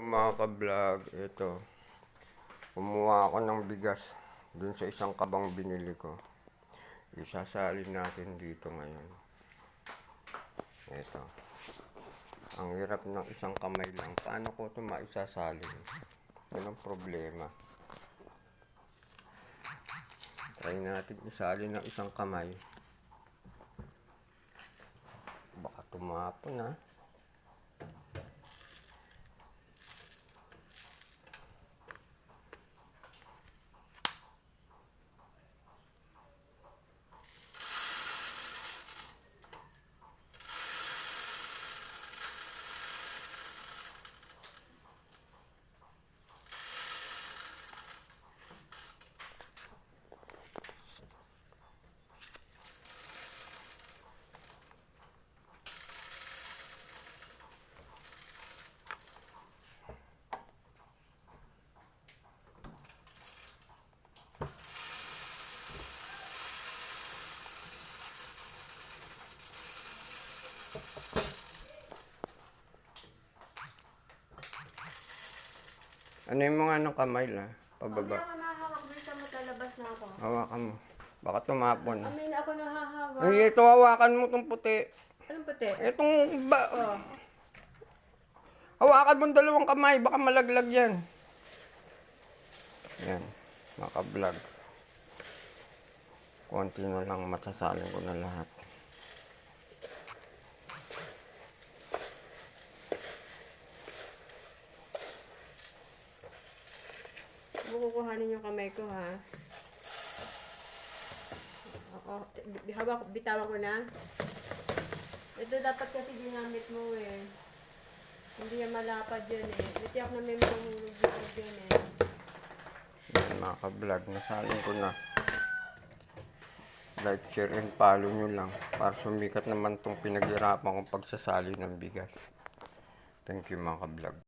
Mga ka-vlog, ito. Kumuha ako ng bigas dun sa isang kabang binili ko. Isasalin natin dito ngayon. Ito. Ang hirap ng isang kamay lang. Paano ko ito maisasalin? Yan ang problema. Try natin isalin ng isang kamay. Baka tumapon ha. Ano yung mga anong kamay la? Pababa. ako nahahawak, bisa mo talabas na ako. Hawakan mo. Baka tumapon. Amin na ako nahahawak. Ay, ito hawakan mo itong puti. Anong puti? Itong ba... Oh. Hawakan mo ang dalawang kamay. Baka malaglag yan. Yan. Maka-vlog. Konti na lang matasalin ko na lahat. Bukukuhanin yung kamay ko, ha? Oo. Hawak, bitawan ko na. Ito dapat kasi ginamit mo, eh. Hindi yan malapad yun, eh. Natiyak na may mahulog yun, eh. Ka-vlog. Nasalin ko na. Like, share, and follow nyo lang. Para sumikat naman tong pinaghirapan kong pagsasali ng bigas. Thank you mga ka-vlog.